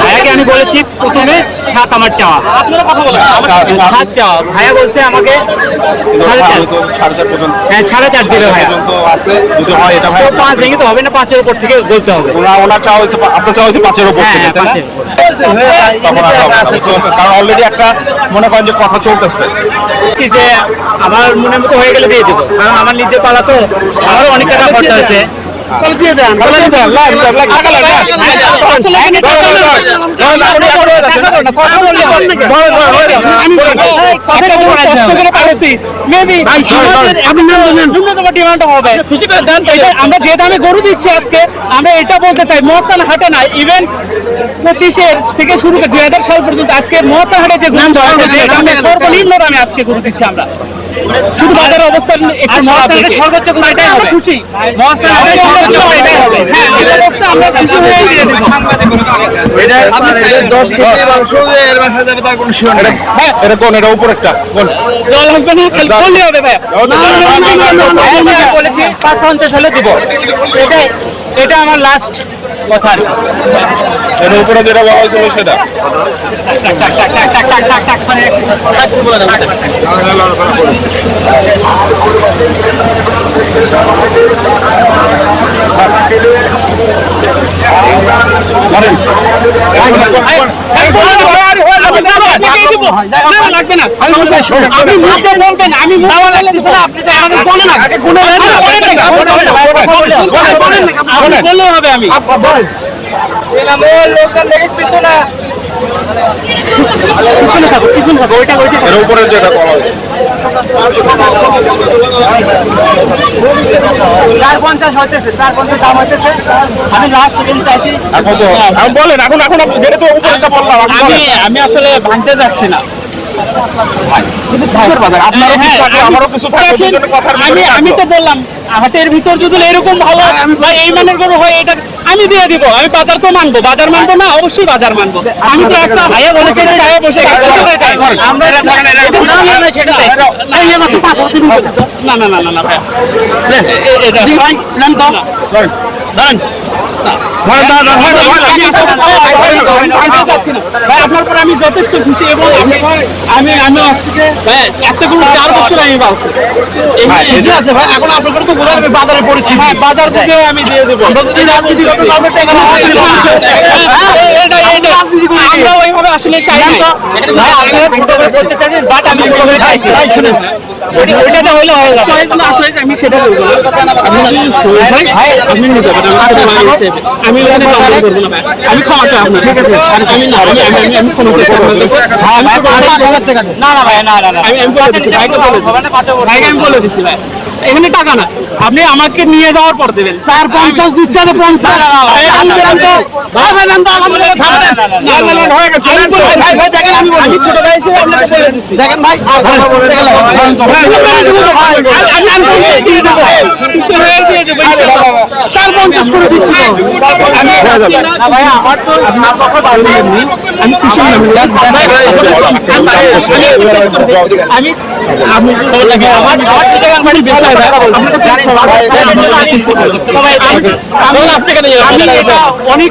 ভাইয়াকে আমি বলেছি প্রথমে সাত আমার চাওয়া। সাত চাওয়া। ভাইয়া বলছে আমাকে সাড়ে চার। আমি তো সাড়ে চার পর্যন্ত। হ্যাঁ সাড়ে চার ভাইয়া। হয় পাঁচ ভেঙে তো হবে না পাঁচের উপর থেকে বলতে হবে। ওনার ওনার চাওয়া হয়েছে আপনার চাওয়া হয়েছে পাঁচের উপর হ্যাঁ থেকে অলরেডি একটা মনে কথা চলতেছে। বলছি যে আমার মনের মতো হয়ে গেলে দিয়ে দেবো। কারণ আমার নিজের পালা তো আমারও অনেক টাকা খরচা হয়েছে। তাহলে দিয়ে আমরা যে দামে গরু দিচ্ছি আজকে আমরা এটা বলতে চাই মহস্থান হাটে না ইভেন পঁচিশের থেকে শুরু করে দুই হাজার সাল পর্যন্ত আজকে মহস্থান হাটে যে গরু সর্বনিম্ন দামে আজকে গরু দিচ্ছি আমরা শুধু বাজারের অবস্থান একটু হাটে সর্বোচ্চ গরু এটাই হবে? খুশি। মহস্থান হাটে সর্বোচ্চ গরু এটাই হবে? হ্যাঁ এই অবস্থা আমরা খুশি হয়ে দিয়ে দেবো হ্যাঁ এটা কোন এটা উপর একটা। কোন? জল লাগবে না খালি বললেই হবে ভাই। আমি বলেছি পাঁচ পঞ্চাশ হলে দিব। এটাই এটা আমার লাস্ট কথা আর কি। এটা উপরে যেটা বলা হয়েছিল সেটা টাক, টাক, টাক, টাক, টাক, টাক, টাক, মানে কাজ করে বলে দাও। আমি বলে হবে হয়ে আমি মুখ দিয়ে বলবেন, পিছনে থাকো পিছনে থাকো ওইটা ওইটা এর উপরে যেটা বলা চার পঞ্চাশ হইতেছে চার পঞ্চাশ দাম হইতেছে। আমি লাস্ট সেকেন্ড চাইছি। এখন বলেন এখন এখন যেটা তো উপরেটা বললাম আমি আমি আসলে ভাঙতে যাচ্ছি না। আপনারও আমি- আমারও কিছু থাকে, দেখেন, দুজনের কথার ভিতরে আমি আমি তো বললাম হাটের ভিতর যদি এরকম ভালো বা এই মানের গরু হয় এটা আমি দিয়ে দিব আমি বাজার তো মানবো বাজার মানবো না অবশ্যই বাজার মানবো। আমি তো একটা ভাইয়া বলেছে বসে না, না, না। না না না না না। ভাইয়া আমি আপনার পর যথেষ্ট খুশি এবং আমি আমি একটা কোনো চার বছর আমি ঠিকই আছে ভাই এখন আপনাদের তো বোঝা বাজারের পরিস্থিতি। হ্যাঁ বাজার থেকে আমি দিয়ে দেবো। যদি রাজনীতিগত তাদের টাকা আমরা ওইভাবে আসলে চাই না। ভাই আপনি ছোট করে বলতে চাইছেন বাট আমি ছোট করে চাইছি ভাই শুনেন। ওইটা- ওইটাতে হলে হয়ে আমি সেটা বলব। আমি হিসেবে আমি আমি ক্ষমা চাই আপনার ঠিক আছে আমি না আমি আমি আমি আমি ক্ষমা চাই আপনার কাছে হ্যাঁ ভাই পাঁচ হাজার টাকা দেন। না না ভাই না না না আমি আমি বলে দিচ্ছি ভাইকে বলে দিচ্ছি ভাইকে আমি বলে দিচ্ছি ভাই এখানে টাকা না আপনি আমাকে নিয়ে যাওয়ার পর দেবেন চার পঞ্চাশ দিচ্ছে পঞ্চাশ হয়ে দেখেন ভাই পঞ্চাশ করে দিচ্ছি আমি আমি আমার আমার থেকে মানে হয় আপনার কাছে আমি আমি অনেক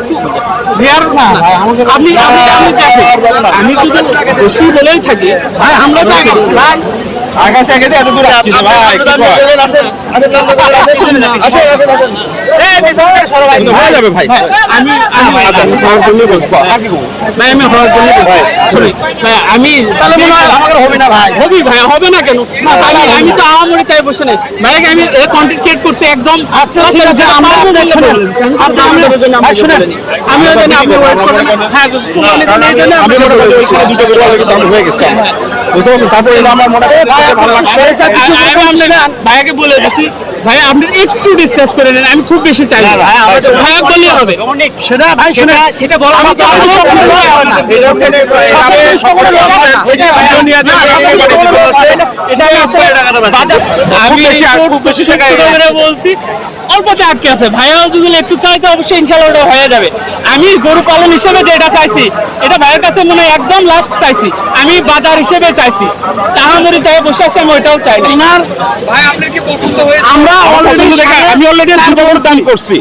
আমি যদি বেশি বলেই থাকি আমরা তো আগে ভাই থেকে এত দূর আসছি ভাই, হয়ে যাবে ভাই আমি আমি আমি খাওয়ার জন্যই বলছি। ভাই আমি হওয়ার জন্য ভাই ভাই আমি তাহলে মনে হয় আমাদের হবে না ভাই হবি ভাই হবে না কেন আমি আমি তো চাই বসে নেই ভাইকে আমি কন্টেন্ট ক্রিয়েট করছি একদম আচ্ছা, ঠিক আছে, আমরা আপনার শুনুন। আপনি ভাই শুনেন আমি ওই জন্য আপনি ওয়েট হ্যাঁ আমি মনে করি ওইখানে দুটো হয়ে গেছে বুঝতে পারছ? তারপরে আমার মনে হয় ভাইয়াকে বলে দিছি। ভাই আপনি একটু ডিসকাস করে নেন আমি খুব বেশি চাই না ভাইয়া বললেই হবে সেটা ভাই শুনে সেটা বলা আমার তো যে। এটা আমি আসলে বাজার আমি বেশি খুব বেশি ছোট বলছি অল্পতে আটকে আছে ভাইয়াও যদি একটু চাইতে অবশ্যই ইনশাল্লাহ ওটা হয়ে যাবে আমি গরু পালন হিসেবে যেটা চাইছি এটা ভাইয়ের কাছে মনে হয় একদম লাস্ট চাইছি আমি বাজার হিসেবে চাইছি তাহামরি চাই বসে আসে আমি ওইটাও চাই না আমরা আমি অলরেডি করছি।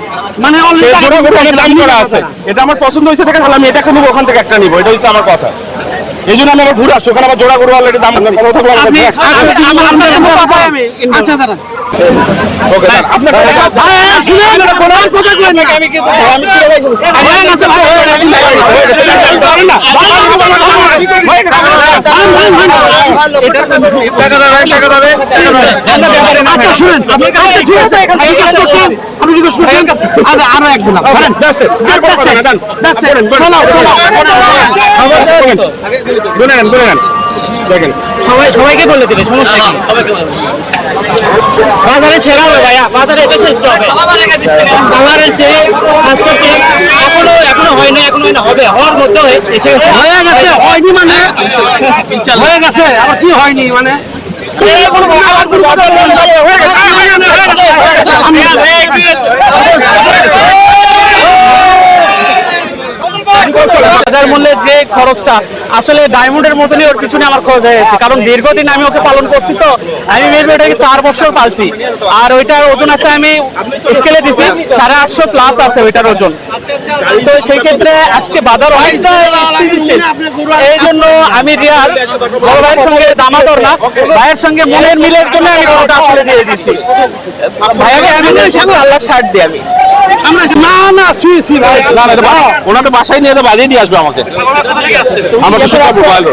মানে করা আছে। এটা আমার পছন্দ হয়েছে দেখে তাহলে আমি এটা কোনো ওখান থেকে একটা নিবো। এটা হচ্ছে আমার কথা। এই জন্য আমি আবার ঘুরে আসছি ওখানে আমার জোড়া গরু অলরেডি দাম আচ্ছা, আমরা- আমরা- আমরা- আমরা- আচ্ছা দাঁড়ান আচ্ছা, হয়ে হয়ে আচ্ছা, আচ্ছা। আচ্ছা, আরও এক দিলাম, ধরেন। That's it. আর বড় কথা না, done. That's it, চলো, চলো। গুনে নেন গুনে নেন দেখেন সবাই সবাইকে বলে দিবে সমস্যা কি বাজারে সেরা হবে ভাইয়া বাজারে এটা শ্রেষ্ঠ হবে বাজারের চেয়ে স্বাস্থ্য এখনও এখনও হয় না এখনও হয় না হবে হওয়ার মধ্যে এসে গেছে হয়ে গেছে, হয়নি মানে? হয়ে গেছে, আবার কি হয়নি মানে? বাজার মূল্যে যে খরচটা, আসলে ডায়মন্ডের মতনই ওর পিছনে আমার খরচ হয়ে গেছে। কারণ দীর্ঘদিন আমি ওকে পালন করছি তো, আমি মেবি ওটাকে চার বছর পালছি। আর ওইটার ওজন আছে আমি স্কেলে দিছি, সাড়ে আটশো প্লাস আছে ওইটার ওজন। তো সেই ক্ষেত্রে আজকে বাজার অনেকটা এই জন্য আমি রিয়ার বড় ভাইয়ের সঙ্গে দামাদর না, ভাইয়ের সঙ্গে মনের মিলের জন্য আমি ওটা আসলে দিয়ে দিচ্ছি ভাইয়াকে আমি আল্লাহ ছাড় দিই আমি। না না সি সি ভাই। ওনাদের বাসায় নিয়ে বাজিয়ে দিয়ে আসবে আমাকে। মোবাইল